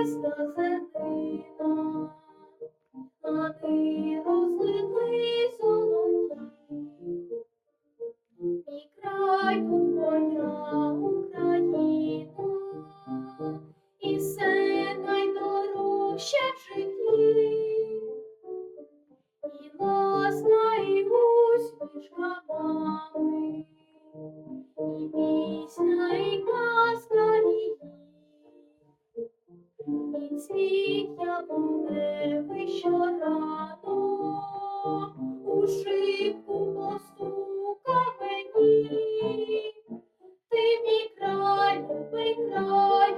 небесна зернина, а ти розлитий золотій. І край тут моя Україна, і все найдорожче в житті, і ласка, і усмішка вам. світ я помер щорано, у шибку постука мені, ти мій край, любий край.